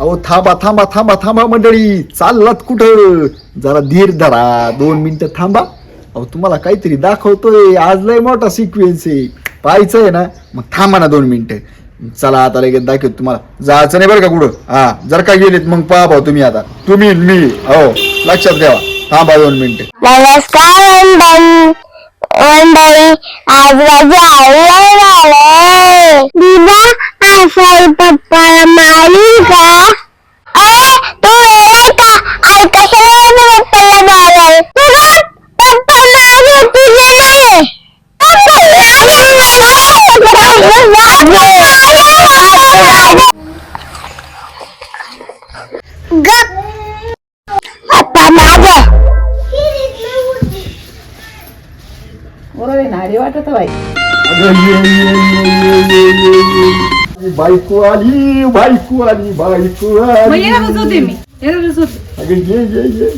अहो थांबा थांबा थांबा थांबा मंडळी. चाललात कुठं? जरा धीर धरा. दोन मिनिटं थांबा. अहो तुम्हाला काहीतरी दाखवतोय. आज लय मोठा सिक्वेन्स आहे. पाहायचं आहे ना? मग थांबा ना दोन मिनिटं. चला आता लगेच दाखवत तुम्हाला. जायचं नाही बरं का कुठं? हा जर का गेलेत मग पहा भाऊ तुम्ही आता. तुम्ही मी. हो लक्षात ठेवा. थांबा दोन मिनिटं. नमस्कार मंडळी मंडळी आज माझी आई आले दिदा आशाई पप्पाला मारली का अरे तू येणार का आई कशाला माझ्या पप्पाला मारल तुझा पप्पा माझे तुझे नाही बायको आली बायको आली बायको मग आली येणारच होते मी. येणारच होते अगं ये ये ये.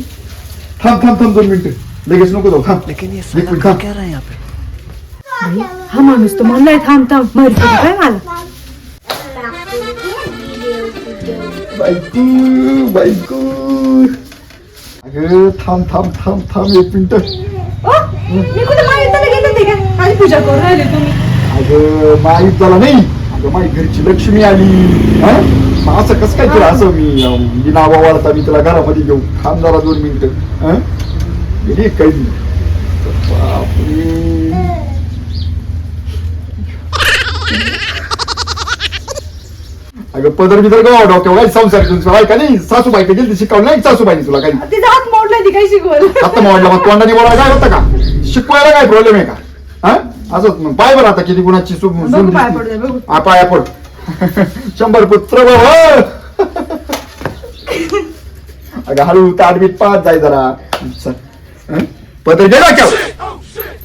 थांब थांब थांब दोन मिनिटं. लगेच नको जाऊ. थांब. एक मिनिट थांब. हा माणूस तो म्हणलाय थांब थांब. माहिती काय मला? बायको बायको. अगं थांब थांब थांब थांब एक मिनिट. ओ, मी कुठे माहिती गेले होते का आणि पूजा करून राहिले तुम्ही. अगं माहीत झाला नाही. माझी घरची लक्ष्मी आली? मग असं कसं काय तुला असं मी अं, बिना वावरता मी तुला घरामध्ये घेऊ थांब जरा दोन मिनिटं? गेली काही बापरे. अगं पदर बिदर गाव डोक्यावर काही संसार तुझं. काय का नाही? सासूबाई का गेली शिकवलं नाही सासूबाईने तुला काही? तिचा हात मोडला ती काय शिकवल. आता मोडला मग तोंडाने बोलायला काय होतं का? शिकवायला काय प्रॉब्लेम आहे का? हा? असंच मग पाय बरं आता किती गुणाची सु- बघू सून पाय दिसती. पडू दे, बघू. हा, पाया पड शंभर पुत्र बाबा अगं हळू ताडबीत पाहत जाय जरा चल. हं? पदर घे डोक्यावर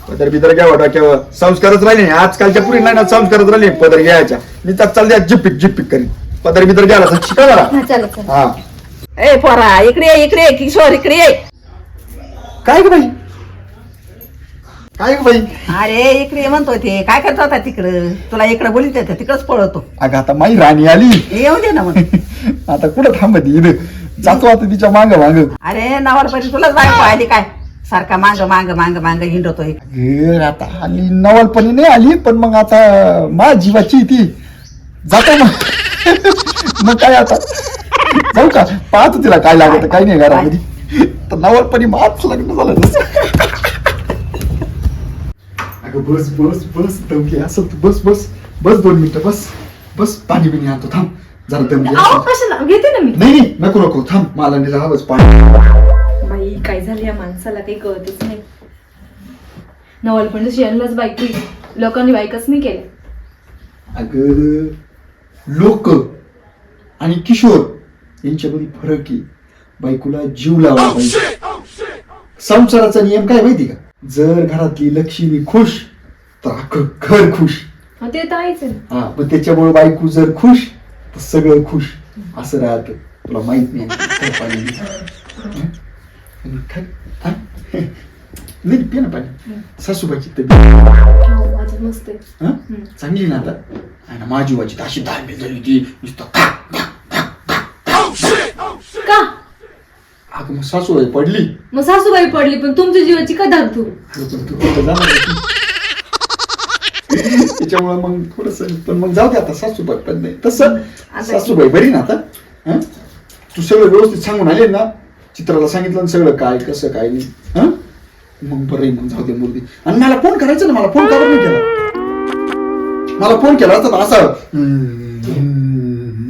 पदर बिदर घ्यावं डोक्यावर संस्कारच राहिले. आजकालच्या पुरी नाही ना संस्कारच राहिले पदर घ्यायच्या मी तर चालते जिप्पिक जिप्पिक करीन पदर बिदर घ्यायला शिका जरा चला चला हा ए पोरा इकडे ये, इकडे ये, किशोर इकडे ये. काय ग बाई काय ग बाई? अरे इकडे ये म्हणतो ते. काय करतो आता तिकडं? तुला इकडे बोलित येतं तिकडच पळवतो. अगं आता माई राणी आली. येऊ दे ना मग. आता कुठं थांबती इथं? जातो आता तिच्या माग माग. अरे नवरपरी तुलाच बायको आली काय? सारखा मांग मांग मांग मांग हिंडतोय. आता आली नवलपणी नाही आली पण मग आता मा जीवाची ती. जातो मग. मग काय आता? जाऊ का? पाहतो तिला काय लागत काय नाही घरामध्ये. तर नवलपणी माच लग्न झालं अगं बस बस बस दमली असं तू बस बस बस दोन मिनिटं बस बस पाणी बिणी आणतो थांब जरा दमली अहो असेल. कशाला घेते ना मी नाही नाही नको नको थांब मला निला हवंच पाणी बाई काय झालं या माणसाला काही कळतच नाही नवल पण शेणलाच बाईक लोकांनी बाईकच नाही केलं अगं लोक आणि किशोर यांच्यामध्ये फरक आहे बायकोला जीव लावला पाहिजे संसाराचा नियम काय माहिती का जर घरातली लक्ष्मी खुश तर अख्खं घर खुश. मग ते तर आहेच आहे. हा पण त्याच्यामुळे बायको जर खुश तर सगळं खुश. असं राहतं. तुला माहीत नाही. काय पाणी हं? हा? नाही पे ना पाणी. सासूबाईची तब्येत. हो, माझं मस्त आहे. हं? चांगली ना आता. आणि माझी वाची तर अशी दाल झाली होती. नुसतं खा, खा, खा. का अगं मग सासूबाई पडली. मग सासूबाई पडली पण तुमच्या जीवाची का धाकधू अगं पण तू कुठं जाणार होती? त्याच्यामुळे मग थोडस पण मग जाऊ दे आता सासूबाई पण नाही. तसं सासूबाई बरी ना आता? हं? तू सगळं व्यवस्थित सांगून आले ना चित्राला सांगितलं ना सगळं काय कसं काय नाही. हं? मग बरं आहे, मग जाऊ दे मूर्ती आणि मला फोन करायचा ना मला फोन करा नाही केला मला फोन केला असता ना असा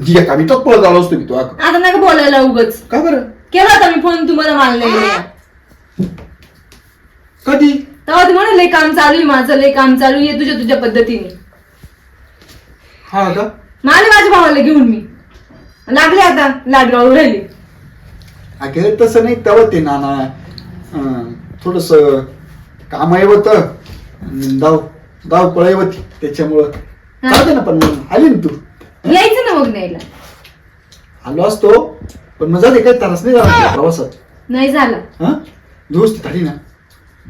ठीक आहे का मी तोच पळत आलो असतो मी तो. आता नका बोलायला उगच. का बरं? केला होता मी फोन तुम्हाला मानले कधी? तेव्हा ते म्हणाले काम चालू आहे माझं लय काम चालू आहे तुझ्या तुझ्या पद्धतीने. हा का? माले माझ्या भावाला घेऊन मी. लागले आता लाडगाव राहिले. अगं तसं नाही तेव्हा ते नाना थोडस काम आहे होत धाव धाव पळाई होती त्याच्यामुळं चालते ना पण मग आली ना तू? यायचं ना मग न्यायला. आलो असतो. पण मग जाऊ दे काही त्रास नाही झाला प्रवासात. नाही झाला. हा? व्यवस्थित आली ना?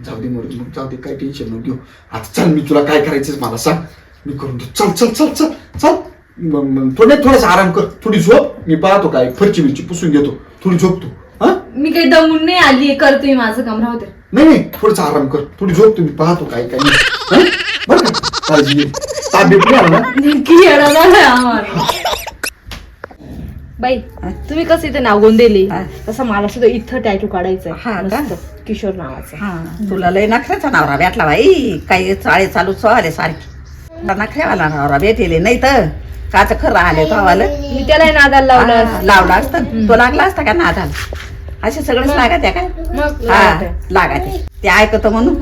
जाऊ दे मग मग जाऊ दे काय टेन्शन नको घेऊ. आता चल मी तुला काय करायचं मला सांग. मी करून देऊ. चल चल चल चल चल. थोडे थोडासा आराम कर. थोडी झोप. मी पाहतो काय फरची बिरची पुसून घेतो. थोडी झोप तू. हा? मी काही दमून नाही आली करते माझं काम राहू दे. नाही नाही थोडस आराम कर. थोडी झोप तुम्ही पाहतो काय काय नाही. हं? बरं का? काळजी घे. ताप बीप नाही आला ना? झालाय आम्हाला. बाई तुम्ही कसं इथे नाव दिली? हा. तसं मला सुद्धा इथं टॅटू काढायचंय. हा का? किशोर नावाचा. हा. तुला लय नखऱ्याचा नवरा भेटला बाई. काही चाळे चालू चोहाले सारखी. नखऱ्यावाला नवरा भेटेले नाही तर? काच खरं आले तो आवाला? मी त्याला नादाला लावलं लावला असतं? तो लागला असता का नादाला? असे सगळेच लागत आहे हा लावते. लागत ते ऐकत म्हणून?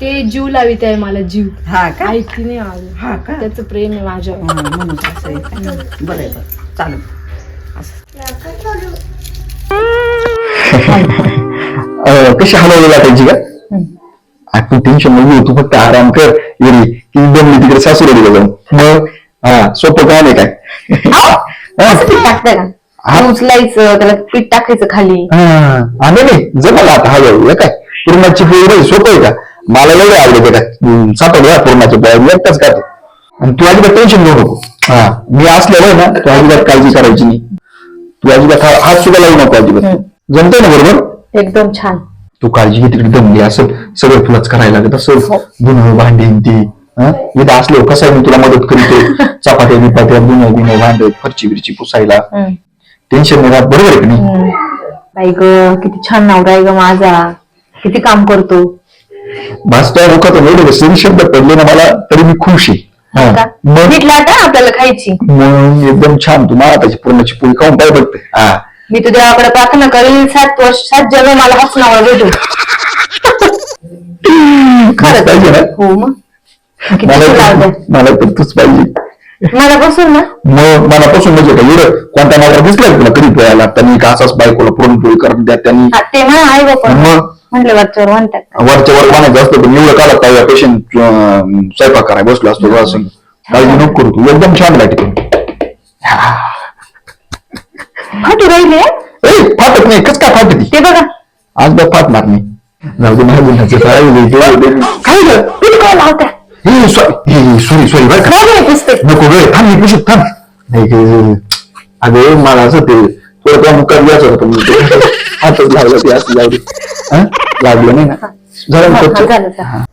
ते जीव लावित आहे मला जीव. हा का? ऐकती नाही आली. हा का? त्याचं प्रेम आहे माझ्यावर. हा, म्हणून का? बरं बरं. चालू. कशी हलवली लाटायची का? तू टेन्शन नको तू फक्त आराम कर येरी की जमली तिकडे सासूला जाऊन. मग हा सोपं काय? नाही काय. उचलायचं त्याला पीठ टाकायचं खाली. हा, हा, नाही. जमलं आता हळूहळू काय? पूर्णाची पोळी सोपं आहे का? मला एवढं आवडते का? सापडला पूर्णाची पोळी. एकटाच खातो. आणि तू अजिबात टेन्शन घेऊ नको हा मी असलेलं आहे ना तू अजिबात काळजी करायची नाही. तू अजिबात हा- हात सुद्धा लावू नको अजिबात. जमतंय ना बरोबर? एकदम छान. तू काळजी घे तिकडे दमली असेल सगळं तुलाच करायला लागत असेल गुन्हा भांडीन ती हं? इथं असलो कसं आहे मी तुला मदत करतो? चपात्या बिपात्या गुन्हा गुन्हा भांडे फरची बिरची पुसायला. हम्म. टेन्शन नाही राहत बरोबर आहे की नाही? हम्म. बाई ग किती छान नवरा आहे ग माझा. किती काम करतो. भाजत्या मुखात एवढे सरी शब्द पडले ना मला तरी मी खुश आहे. हा. का? मग? भेटला का आपल्याला खायची. मग एकदम छान तू मला त्याची पूर्णाची पोळी खाऊन काय बघते. हा. मी तुझ्या देवाकडे प्रार्थना करेल सात वर्ष सात जन्म मला हाच नवरा भेटू खरंच. पाहिजे ना? हो मग. किती मला तुला तर-. मला तूच पाहिजे. मला बसून ना. मग मनापासून म्हणजे काय? एवढं कोणता नवरा दिसला तुला कधी पोहायला त्यांनी का असाच बायकोला पुरणपोळी करून द्या त्यांनी हा, ते म्हणा आई बापा. मग? म्हटलं वरच्यावर म्हणतात वरच्या वर म्हणायचं असतं पण एवढं काला काय पेशंट स्वयंपाक करायला बसलो असतो बा असं. काळजी नको करू तू एकदम छान लागते फाटू राहिले? ए फाटत नाही कस काय फाटत ते बघा. आज बघ फाटणार नाही जाऊ दे माझ्या गुन्ह्याचं काय होईल ते होईल ते. काय ग पीठ काय लावता? हे सॉरी सॉरी सॉरी बरं का. बघा पुस्तक नको गे थांब मी पिशत थांब. नाही गे अगं मला असं ते थोडं मुखात घ्यायचं होतं मी ते हातच लागलं ते असं जाऊ दे? लागलं नाही ना? झालं ना.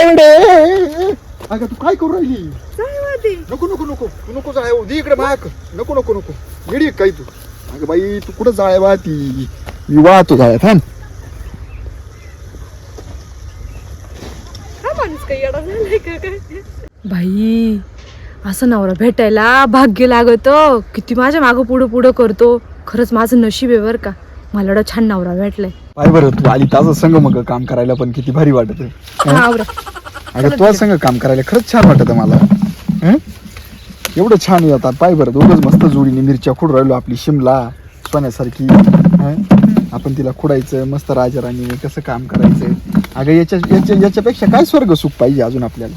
एवढे? अगं तू काय करू राहिली? नको नको नको. तू नको जाय दे इकडे माक नको नको नको. येडी काय तू? अगं बाई तू कुठं जाय वाहती मी वाहतो जाय थांब. बाई असं नवरा भेटायला भाग्य लागत. किती माझ्या मागं पुढं पुढं करतो. खरंच माझं नशीब आहे बरं का. मला एवढा छान नवरा भेटलाय. पाय बरं तू आली ताजं संग मग काम करायला पण किती भारी वाटत हा, आवरा. अगं संग काम करायला खरंच छान वाटत मला. हं? एवढं छान येतात पाय बरं दोघच मस्त जोडीने मिरच्या खुड राहिलो आपली शिमला सोन्यासारखी. हं? आपण तिला खुडायचं मस्त राजाराणीने कसं काम करायचं. अगं याच्या याच्या याच्यापेक्षा काय स्वर्ग सुख पाहिजे अजून आपल्याला?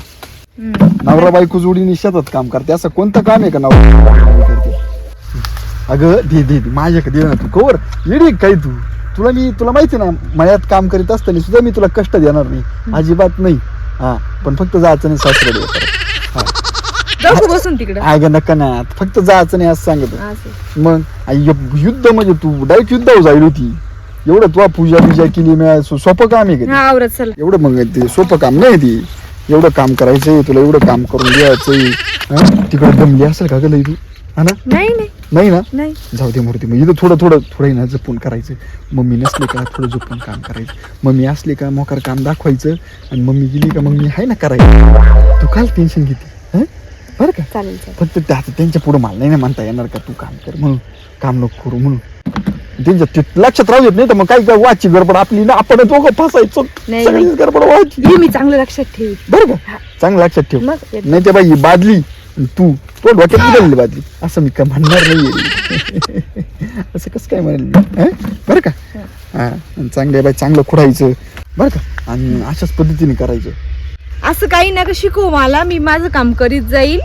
हम्म. नवरा बायको जोडीने शेतात काम करते. असं कोणतं काम आहे का नवरा बायको करते? अगं दे दे दे. माझ्याकडे दे ना तू. कवर. येडी काय तू? तुला मी तुला माहिती ना मळ्यात काम करीत असताना सुद्धा मी तुला कष्ट देणार नाही. अजिबात नाही. हा पण फक्त जायचं नाही सासरे जाऊ बसून तिकडं. अगं नका ना. फक्त जायचं नाही असं सांगत. मग युद्ध म्हणजे तू डायरेक्ट युद्धावर जाईल होती. एवढं तुला पूजा बिजा केली मी सोपं काम आहे का एवढं मग ते सोपं काम नाही ती. एवढं काम करायचंय तुला एवढं काम करून द्यायचंय? तिकडे दमली असेल का गं तू? हा ना? नाही नाही. नाही ना? नाही. जाऊ दे मूर्ती मग इथं थोडं थोडं थोडं ना जपून करायचं. मम्मी नसली का थोडं जपून काम करायचं. मम्मी असली का मोकार काम दाखवायचं. आणि मम्मी गेली का मग मी आहे ना करायचं. तू काल टेन्शन घेते हं? बरं का? चालेल चालेल. फक्त त्या त्यांच्या पुढे मला नाही ना म्हणता येणार का तू काम कर म्हणून. काम नको करू म्हणून. त्यांच्या ते लक्षात राहू देत नाही तर मग काही काय वाची गडबड आपली ना आपण दोघं फसायचो. नाही, सगळीच. गडबड ये मी चांगलं लक्षात ठेवी बरं का? चांगलं लक्षात ठेव. मग नाही ते बाई ही बादली. तू तो डोक्यात निघालेली बादली. असं मी का म्हणणार नाही असं कसं काय म्हणेल मी? बरं का? हा. चांगलं बाई चांगलं खुडायचं. बरं का? आणि अशाच पद्धतीने करायचं. असं काही नका शिकवू मला मी माझं काम करीत जाईल.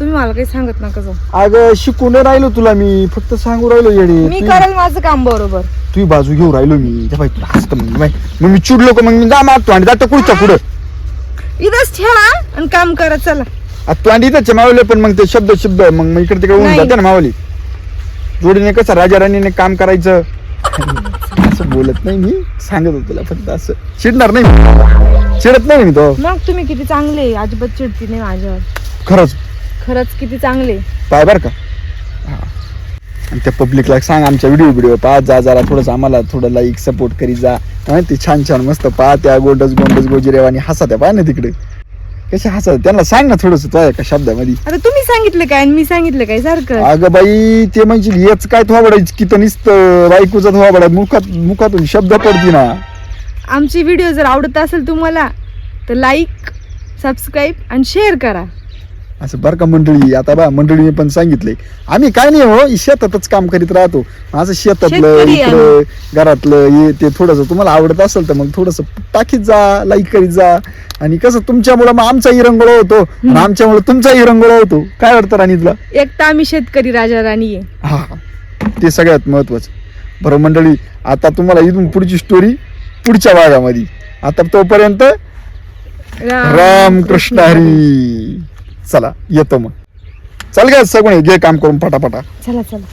तुम्ही मला काही सांगत नका जाऊ. अगं शिकून राहिलो तुला मी. फक्त सांगू राहिलो येडे. मी करेल माझं काम बरोबर. तुझी बाजू घेऊ राहिलो मी. त्या बाई तुला हसतं मग बाई. मग मी चिडलो का मग? मी जा मारतो आणि जातो कुठच्या पुढं. इथंच ठेवा आणि काम करा चला. आता तू आणि इथंच मावले पण मग ते शब्द शब्द मग मग इकडे तिकडे होऊन नाही. जाते ना मावली जोडीने कसं राजा राणीने काम करायचं? असं बोलत नाही मी सांगत होतो तुला फक्त असं. चिडणार नाही मी. चिडत नाही मी तो. मग तुम्ही किती चांगले अजिबात चिडती नाही माझ्यावर. खरंच. खरंच किती चांगले पाय बर का? हा. आणि त्या पब्लिकला सांग आमच्या व्हिडिओ व्हिडिओ पाहत जा जरा थोडंसं आम्हाला थोडं लाईक सपोर्ट करी जा. हा, ते छान छान मस्त पाहा त्या गोंडस गोंडस गोजिरेवानी हसा त्या पाय ना तिकडे. कसे हसा त्यांना सांग ना थोडस तुझ्या एका शब्दामध्ये. आता तुम्ही सांगितलं काय आणि मी सांगितलं काय सारखं? अगं बाई ते म्हणजे हेच काय थोबाडायची की नुसतं बायकोचा थोबाडा मुखात मुखातून शब्द पडती ना. आमची व्हिडिओ जर आवडत असेल तुम्हाला तर लाईक सबस्क्राईब आणि शेअर करा. असं बरं का मंडळी आता बा मंडळीने पण सांगितलंय. आम्ही काय नाही हो शेतातच काम करीत राहतो. असं शेतातलं शेतकरी इकडं घरातलं हे ते थोडस तुम्हाला आवडत असेल तर मग थोडस टाकीत जा लाईक करीत जा. आणि कसं तुमच्यामुळं मग आमचाही रंगोळा होतो. आणि आमच्यामुळे तुमचाही रंगोळा होतो. काय वाटतं राणी तुला एक तर आम्ही शेतकरी राजा राणी आहे. हा ते सगळ्यात महत्वाचं. बरं मंडळी आता तुम्हाला इथून पुढची स्टोरी पुढच्या भागामध्ये. आता तोपर्यंत राम कृष्ण हरी. चला येतो मग. चल गे सगळे घे काम करून पटापटा चला चला.